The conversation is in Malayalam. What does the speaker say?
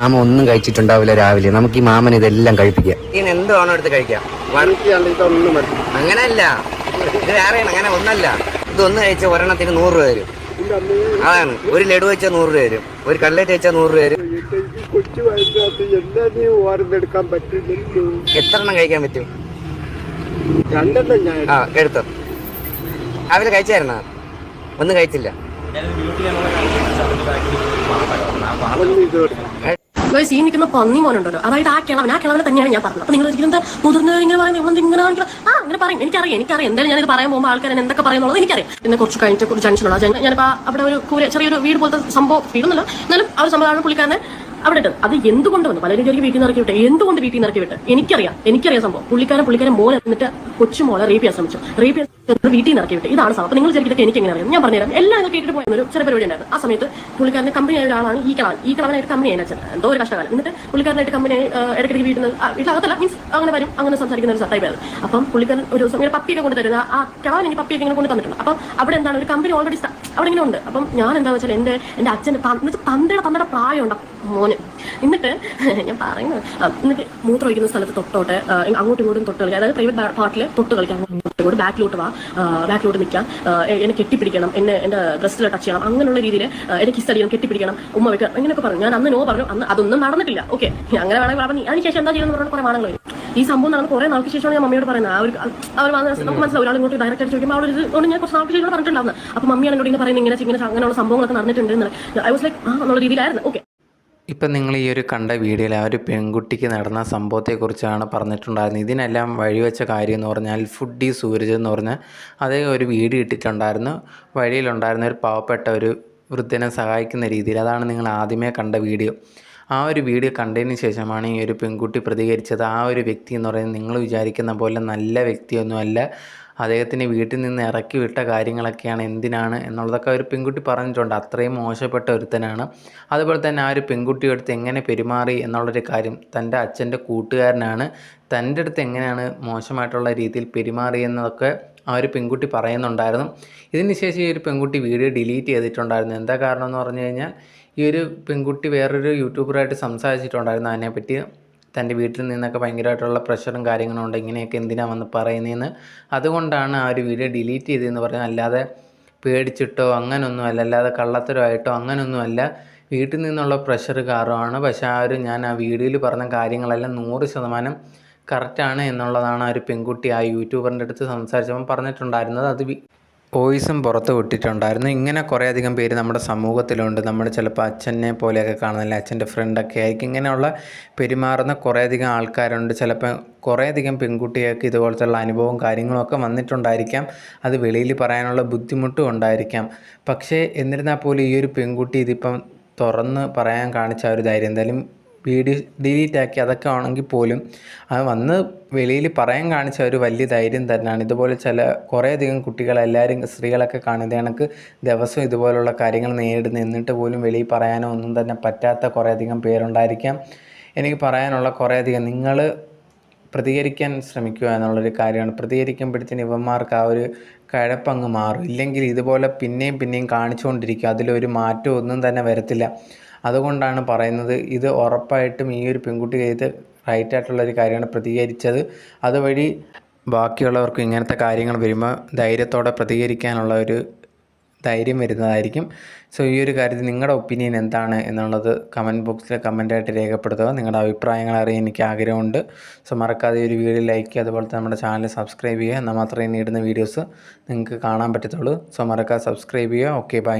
മാമ ഒന്നും കഴിച്ചിട്ടുണ്ടാവില്ല രാവിലെ. നമുക്ക് ഈ മാമൻ ഇതെല്ലാം കഴിപ്പിക്കാം. ഇതിന് എന്ത് വേണം എടുത്ത് കഴിക്കാം. അങ്ങനല്ല. ഇത് വേറെ അങ്ങനെ ഒന്നല്ല. ഇതൊന്ന് കഴിച്ച ഒരെണ്ണത്തിന് നൂറ് രൂപ വരും അതാണ്. ഒരു ലഡു വെച്ചാൽ നൂറ് രൂപ വരും ഒരു കട്ട്ലേറ്റ് വെച്ചാൽ നൂറ് രൂപ പറ്റില്ലല്ലോ എത്ര എണ്ണം കഴിക്കാൻ പറ്റും? രണ്ടെണ്ണം ഞാൻ ആ എടുത്തോ. രാവിലെ കഴിച്ചായിരുന്നോ? ഒന്നും കഴിച്ചില്ല. ഗൈസ് ഈ നിൽക്കുന്ന പന്നി മോനുണ്ടല്ലോ. അതായത് ആ കിളവൻ ആ കിളവനെ തന്നെയാണ് ഞാൻ പറഞ്ഞത്. അപ്പൊ നിങ്ങൾ ഒരിക്കലും എന്താ മുതിർന്നവർ ഇങ്ങനെ ഇവൻ ഇങ്ങനെ കാണിക്കണം? ആ അങ്ങനെ പറയും. എനിക്കറിയാം എനിക്കറിയാം. എന്തായാലും ഞാനിത് പറയാൻ പോകുമ്പോൾ ആൾക്കാർ എന്തൊക്കെ പറയുന്നുള്ളത് എനിക്കറിയാം. പിന്നെ കുറച്ച് കഴിഞ്ഞിട്ട് ഒരു ജംഗ്ഷനുള്ള അവിടെ ഒരു ചെറിയൊരു വീട് പോലത്തെ സംഭവം വീടൊന്നുമില്ല എന്നാലും ആ ഒരു സംഭവമാണ് പുള്ളിക്കാരനെ അവിടെ ഇട്ടത് അത് എന്തുകൊണ്ട് വന്നു? പലരും വിചാരിക്കും വീട്ടിൽ നിന്ന് ഇറക്കി വിട്ട്. എന്തുകൊണ്ട് വീട്ടിൽ നിന്ന് ഇറക്കി വിട്ട്? എനിക്കറിയാം. എനിക്കറിയാം സംഭവം. പുള്ളിക്കാരൻ പുള്ളിക്കാരൻ മോനെ എന്നിട്ട് കൊച്ചുമോളെ റേപ്പ് ചെയ്യാൻ ശ്രമിച്ചു. റേപ്പ് ചെയ്യാൻ വീട്ടിൽ നിന്ന് ഇറക്കി വിട്ടു ഇതാണ് അപ്പൊ നിങ്ങൾ വിചാരിക്കുന്നത് എനിക്ക് എങ്ങനെ അറിയാം ഞാൻ പറഞ്ഞുതരാം. എല്ലാം ഇത് കേട്ടിട്ട് പോയ ഒരു ചെറിയ പരിപാടി ഉണ്ടായിരുന്നു. ആ സമയത്ത് പുള്ളിക്കാരന്റെ കമ്പനി ആയ ഒരാളാണ് ഈ കളാൻ ഈ കളവനായിട്ട് കമ്പനി ആയ അച്ഛൻ. എന്തോ ഒരു കഷ്ടകാലം. എന്നിട്ട് പുള്ളിക്കാരനായിട്ട് കമ്പനി ഇടയ്ക്കിടയ്ക്ക് വീട്ടിൽ നിന്ന് വീട്ടിലകത്തല്ല മീൻസ് അങ്ങനെ വരും. അങ്ങനെ സംസാരിക്കുന്ന ഒരു സത്തായി ആയിരുന്നു. അപ്പം പുള്ളിക്കാരൻ ഒരു ദിവസം ഇങ്ങനെ പപ്പിയൊക്കെ കൊണ്ട് തരുന്ന ആ കളവൻ എനിക്ക് പപ്പിയൊക്കെ ഇങ്ങനെ കൊണ്ട് തന്നിട്ടുണ്ട്. അപ്പം അവിടെ എന്താണ് ഒരു കമ്പനി ഓൾറെഡി അവിടെ ഇങ്ങനെ ഉണ്ട്. അപ്പം ഞാൻ എന്താ വെച്ചാൽ എന്റെ എന്റെ അച്ഛന്റെ തന്തയുടെ തന്തയുടെ പ്രായമുണ്ട്. മോന്. എന്നിട്ട് ഞാൻ പറയുന്നത് എന്നിട്ട് മൂത്രം ഒഴിക്കുന്ന സ്ഥലത്ത് തൊട്ടോട്ടെ അങ്ങോട്ടും ഇങ്ങോട്ടും തൊട്ട് കളിക്കുക. അതായത് പ്രൈവറ്റ് പാർട്ടിൽ തൊട്ട് കളിക്കാൻ ഇങ്ങോട്ടും ബാക്കിലോട്ട് വാ ബാക്കിലോട്ട് നിൽക്കാം. എന്നെ കെട്ടിപ്പിടിക്കണം എന്നെ എന്റെ ബ്രസ്റ്റിൽ ടച്ച് ചെയ്യണം അങ്ങനെയുള്ള രീതിയിൽ എന്നെ കിസ് അടിക്കണം കെട്ടിപ്പിടിക്കണം ഉമ്മ വെക്കണം അങ്ങനെയൊക്കെ പറഞ്ഞു. ഞാൻ അന്ന് നോ പറഞ്ഞു. അന്ന് അതൊന്നും നടന്നിട്ടില്ല. ഓക്കെ അങ്ങനെ വേണമെങ്കിൽ പറഞ്ഞു അതിനുശേഷം എന്താ ചെയ്യുന്നത് പറഞ്ഞ കുറെ വാണങ്ങൾ വരും. ഈ സംഭവം നടന്ന് കുറെ നാൾക്ക് ശേഷമാണ് ഞാൻ മമ്മിയോട് പറയുന്നത്. ആ ഒരു അവർ നമുക്ക് മനസ്സിലാവും. ഒരാൾ ഇങ്ങോട്ട് ഡയറക്റ്റ് ആയിട്ട് ചോദിക്കുമ്പോൾ അവിടെ ഒരു ഞാൻ കുറച്ച് നാൾക്ക് ശേഷം പറഞ്ഞിട്ടുണ്ടാവുന്നത് അപ്പോൾ മമ്മിയാണ് എന്നോട് ഇങ്ങനെ പറയുന്നത് ഇങ്ങനെ ഇങ്ങനെ അങ്ങനെയുള്ള സംഭവങ്ങളൊക്കെ നടന്നിട്ടുണ്ട് ഐ വാസ് ലൈക്ക് ആ എന്നുള്ള രീതിയിലായിരുന്നു. ഓക്കെ ഇപ്പം നിങ്ങൾ ഈ ഒരു കണ്ട വീഡിയോയിൽ ആ ഒരു പെൺകുട്ടിക്ക് നടന്ന സംഭവത്തെക്കുറിച്ചാണ് പറഞ്ഞിട്ടുണ്ടായിരുന്നത്. ഇതിനെല്ലാം വഴിവെച്ച കാര്യം എന്ന് പറഞ്ഞാൽ ഫുഡി സൂരജ് എന്ന് പറഞ്ഞ അതേ ഒരു വീട് ഇട്ടിട്ടുണ്ടായിരുന്നു. വഴിയിലുണ്ടായിരുന്ന ഒരു പാവപ്പെട്ട ഒരു വൃദ്ധനെ സഹായിക്കുന്ന രീതിയിൽ. അതാണ് നിങ്ങൾ ആദ്യമേ കണ്ട വീഡിയോ. ആ ഒരു വീഡിയോ കണ്ടതിന് ശേഷമാണ് ഈ ഒരു പെൺകുട്ടി പ്രതികരിച്ചത്. ആ ഒരു വ്യക്തി എന്ന് പറയുന്നത് നിങ്ങൾ വിചാരിക്കുന്ന പോലെ നല്ല വ്യക്തിയൊന്നുമല്ല. അദ്ദേഹത്തിന് വീട്ടിൽ നിന്ന് ഇറക്കി വിട്ട കാര്യങ്ങളൊക്കെയാണ് എന്തിനാണ് എന്നുള്ളതൊക്കെ ഒരു പെൺകുട്ടി പറഞ്ഞിട്ടുണ്ട്. അത്രയും മോശപ്പെട്ട ഒരുത്തനാണ്. അതുപോലെ തന്നെ ആ ഒരു പെൺകുട്ടിയുടെ അടുത്ത് എങ്ങനെ പെരുമാറി എന്നുള്ളൊരു കാര്യം തന്റെ അച്ഛന്റെ കൂട്ടുകാരനാണ്. തന്റെ അടുത്ത് എങ്ങനെയാണ് മോശമായിട്ടുള്ള രീതിയിൽ പെരുമാറിയെന്നതൊക്കെ ആ ഒരു പെൺകുട്ടി പറയുന്നുണ്ടായിരുന്നു. ഇതിന് ശേഷം ഈ ഒരു പെൺകുട്ടി വീഡിയോ ഡിലീറ്റ് ചെയ്തിട്ടുണ്ടായിരുന്നു. എന്താ കാരണം എന്ന് പറഞ്ഞു കഴിഞ്ഞാൽ ഈ ഒരു പെൺകുട്ടി വേറൊരു യൂട്യൂബറായിട്ട് സംസാരിച്ചിട്ടുണ്ടായിരുന്നു അതിനെപ്പറ്റി. തന്റെ വീട്ടിൽ നിന്നൊക്കെ ഭയങ്കരമായിട്ടുള്ള പ്രഷറും കാര്യങ്ങളും ഉണ്ട്. ഇങ്ങനെയൊക്കെ എന്തിനാണ് വന്ന് പറയുന്നതെന്ന് അതുകൊണ്ടാണ് ആ ഒരു വീഡിയോ ഡിലീറ്റ് ചെയ്തതെന്ന് പറഞ്ഞാൽ അല്ലാതെ പേടിച്ചിട്ടോ അങ്ങനൊന്നും അല്ല. അല്ലാതെ കള്ളത്തരമായിട്ടോ അങ്ങനൊന്നുമല്ല വീട്ടിൽ നിന്നുള്ള പ്രഷർ കാരണമാണ്. പക്ഷേ ആ ഒരു ഞാൻ ആ വീഡിയോയിൽ പറഞ്ഞ കാര്യങ്ങളെല്ലാം നൂറ് ശതമാനം കറക്റ്റാണ് എന്നുള്ളതാണ് ആ ഒരു പെൺകുട്ടി ആ യൂട്യൂബറിന്റെ അടുത്ത് സംസാരിച്ചപ്പോൾ പറഞ്ഞിട്ടുണ്ടായിരുന്നത്. അത് വോയിസും പുറത്ത് വിട്ടിട്ടുണ്ടായിരുന്നു. ഇങ്ങനെ കുറേയധികം പേര് നമ്മുടെ സമൂഹത്തിലുണ്ട്. നമ്മൾ ചിലപ്പോൾ അച്ഛനെ പോലെയൊക്കെ കാണുന്നില്ല അച്ഛന്റെ ഫ്രണ്ടൊക്കെ ആയിരിക്കും. ഇങ്ങനെയുള്ള പെരുമാറുന്ന കുറേയധികം ആൾക്കാരുണ്ട്. ചിലപ്പോൾ കുറേയധികം പെൺകുട്ടികൾക്ക് ഇതുപോലത്തുള്ള അനുഭവവും കാര്യങ്ങളൊക്കെ വന്നിട്ടുണ്ടായിരിക്കാം. അത് വെളിയിൽ പറയാനുള്ള ബുദ്ധിമുട്ടും ഉണ്ടായിരിക്കാം. പക്ഷേ എന്നിരുന്നാൽ പോലും ഈ ഒരു പെൺകുട്ടി ഇതിപ്പം തുറന്ന് പറയാൻ കാണിച്ച ഒരു ധൈര്യം എന്തായാലും വീഡിയോ ഡിലീറ്റ് ആക്കി അതൊക്കെ ആണെങ്കിൽ പോലും അത് വന്ന് വെളിയിൽ പറയാൻ കാണിച്ച ഒരു വലിയ ധൈര്യം തന്നെയാണ്. ഇതുപോലെ ചില കുറേയധികം കുട്ടികൾ എല്ലാവരും സ്ത്രീകളൊക്കെ കാണുന്നത് കണക്ക് ദിവസവും ഇതുപോലുള്ള കാര്യങ്ങൾ നേരിടുന്ന എന്നിട്ട് പോലും വെളിയിൽ പറയാനോ ഒന്നും തന്നെ പറ്റാത്ത കുറേയധികം പേരുണ്ടായിരിക്കാം. എനിക്ക് പറയാനുള്ള കുറേയധികം നിങ്ങൾ പ്രതികരിക്കാൻ ശ്രമിക്കുക എന്നുള്ളൊരു കാര്യമാണ്. പ്രതികരിക്കുമ്പോഴത്തേന് ഇവന്മാർക്ക് ആ ഒരു കഴപ്പങ്ങ് മാറും. ഇല്ലെങ്കിൽ ഇതുപോലെ പിന്നെയും പിന്നെയും കാണിച്ചുകൊണ്ടിരിക്കുക അതിലൊരു മാറ്റം ഒന്നും തന്നെ വരത്തില്ല. അതുകൊണ്ടാണ് പറയുന്നത് ഇത് ഉറപ്പായിട്ടും ഈ ഒരു പെൺകുട്ടി ചെയ്ത് റൈറ്റായിട്ടുള്ളൊരു കാര്യമാണ് പ്രതികരിച്ചത്. അതുവഴി ബാക്കിയുള്ളവർക്കും ഇങ്ങനത്തെ കാര്യങ്ങൾ വരുമ്പോൾ ധൈര്യത്തോടെ പ്രതികരിക്കാനുള്ള ഒരു ധൈര്യം വരുന്നതായിരിക്കും. സോ ഈ ഒരു കാര്യത്തിൽ നിങ്ങളുടെ ഒപ്പീനിയൻ എന്താണ് എന്നുള്ളത് കമന്റ് ബോക്സിൽ കമന്റായിട്ട് രേഖപ്പെടുത്തുക. നിങ്ങളുടെ അഭിപ്രായങ്ങൾ അറിയാൻ എനിക്ക് ആഗ്രഹമുണ്ട്. സോ മറക്കാതെ ഒരു വീഡിയോ ലൈക്ക് ചെയ്യുക. അതുപോലെ തന്നെ നമ്മുടെ ചാനൽ സബ്സ്ക്രൈബ് ചെയ്യുക. എന്നാൽ മാത്രമേ ഇനി ഇടുന്ന വീഡിയോസ് നിങ്ങൾക്ക് കാണാൻ പറ്റത്തുള്ളൂ. സോ മറക്കാതെ സബ്സ്ക്രൈബ് ചെയ്യുക. Okay bye